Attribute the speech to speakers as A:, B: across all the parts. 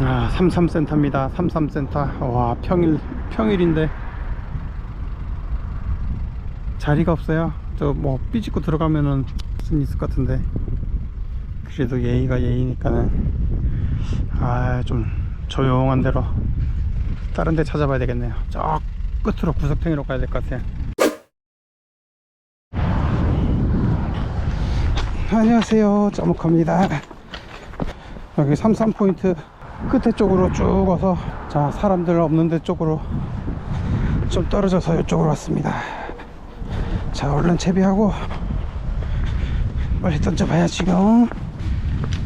A: 아, 33센터입니다. 33센터. 와, 평일, 평일인데 자리가 없어요. 저 뭐 삐집고 들어가면은 무슨 있을 것 같은데. 그래도 예의가 예의니까는 아, 좀 조용한 데로 다른 데 찾아봐야 되겠네요. 저 끝으로 구석탱이로 가야 될 것 같아요. 안녕하세요. 짜목합니다. 여기 33포인트 끝에 쪽으로 쭉 와서 자 사람들 없는 데 쪽으로 좀 떨어져서 이쪽으로 왔습니다. 자 얼른 채비하고 빨리 던져봐야지요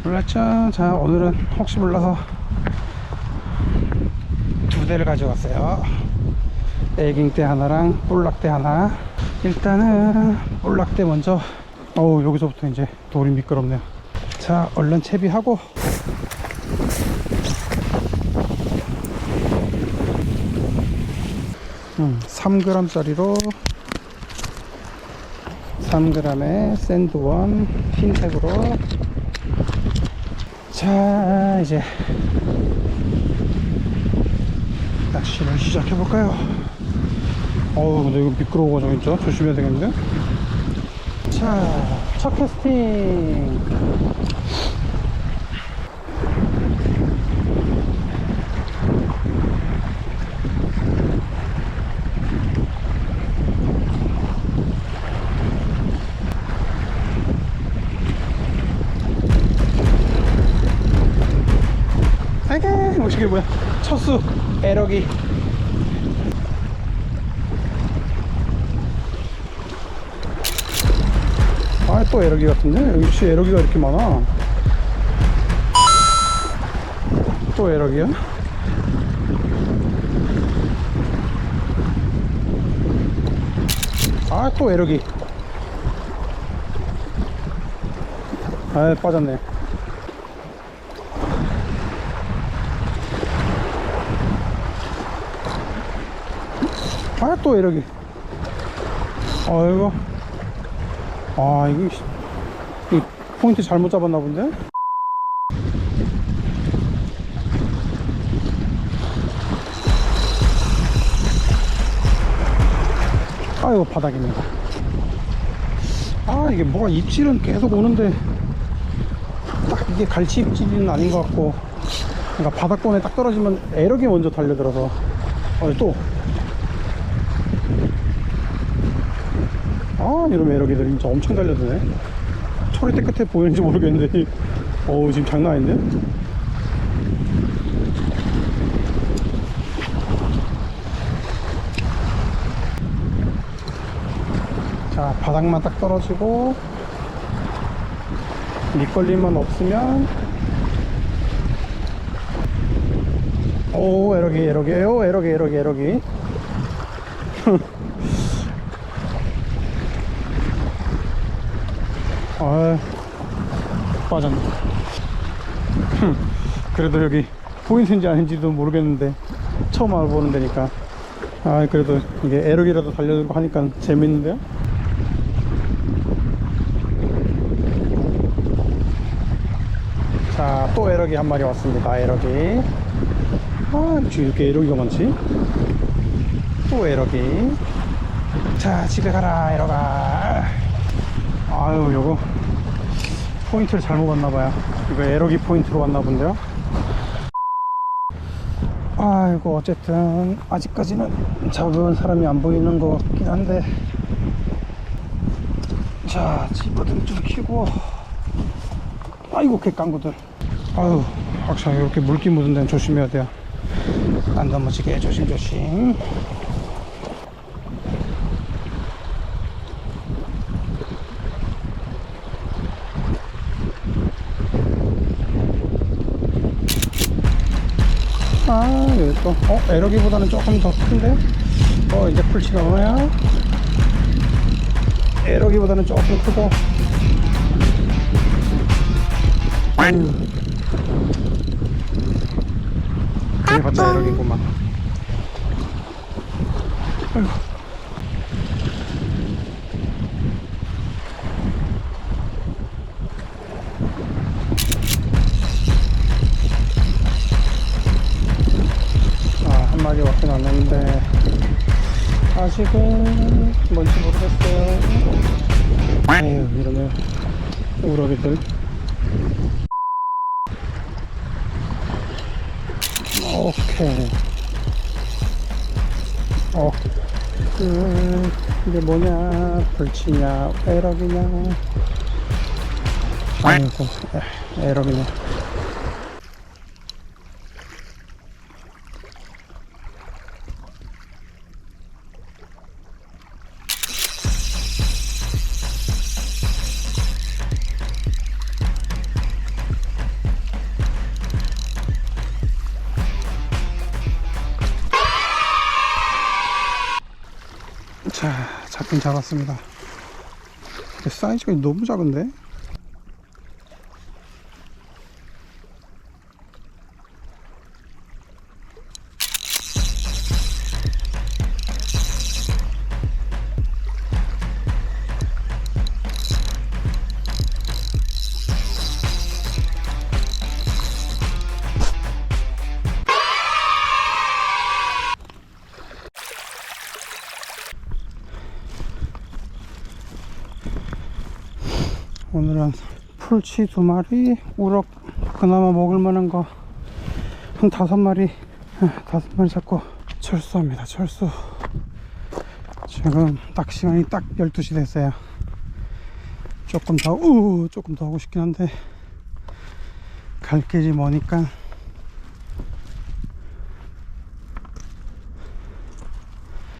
A: 몰랐죠? 자 오늘은 혹시 몰라서 두 대를 가져왔어요. 애깅대 하나랑 볼락대 하나. 일단은 볼락대 먼저. 어우 여기서부터 이제 돌이 미끄럽네요. 자 얼른 채비하고 음, 3g짜리로 3g의 샌드원 흰색으로. 자 이제 낚시를 시작해 볼까요? 어우 근데 이거 미끄러워가지고 진짜 조심해야 되겠는데? 자 첫 캐스팅 멋있게 뭐야? 첫수 에러기. 아 또 에러기 같은데? 혹시 에러기가 이렇게 많아? 또 에러기야? 아 또 에러기. 아 빠졌네 아 또 이러기 아이고. 아 이거 씨, 이 포인트 잘못 잡았나 본데? 아이고 바닥입니다. 아 이게 뭐가 입질은 계속 오는데. 딱 이게 갈치 입질은 아닌 것 같고. 그러니까 바닥권에 딱 떨어지면 에러기 먼저 달려들어서. 어, 또 아 이러면 에러기들 진짜 엄청 달려드네. 초리대 끝에 보이는지 모르겠는데 어우 지금 장난 아닌데? 자 바닥만 딱 떨어지고 밑걸림만 없으면 오 에러기 에러기. 오 에러기 에러기 에러기 아 빠졌네. 흠, 그래도 여기 포인트인지 아닌지도 모르겠는데 처음 와보는 데니까. 아 그래도 이게 에러기라도 달려들고 하니까 재밌는데요? 자또 에러기 한 마리 왔습니다 에러기. 아 이렇게 에러기가 많지? 또 에러기. 자 집에 가라 에러가 아유 요거 포인트를 잘못 왔나봐요. 이거 에러기 포인트로 왔나 본데요. 아이고 어쨌든 아직까지는 잡은 사람이 안 보이는 것 같긴 한데. 자 집어등 좀 키고. 아이고 개깡구들. 아유 확실히 이렇게 물기 묻은 데는 조심해야 돼요. 안 넘어지게. 조심조심 아, 여기 또, 어, 에러기보다는 조금 더 큰데? 어, 이제 풀치가 뭐야? 에러기보다는 조금 크고. 음. 그래봤자 에러기구만. 아이고. 아직은 뭔지 모르겠어요. 에휴, 이러면 우럭이들. 오케이. 어, 그, 이게 뭐냐, 불치냐, 에럭이냐. 아이고, 에, 에럭이냐. 자, 잡긴 잡았습니다. 사이즈가 너무 작은데? 오늘은 풀치 두 마리, 우럭 그나마 먹을 만한 거 한 다섯 마리, 에, 다섯 마리 잡고 철수합니다. 철수. 지금 딱 시간이 딱 12시 됐어요. 조금 더, 우, 조금 더 하고 싶긴 한데 갈 길이 머니까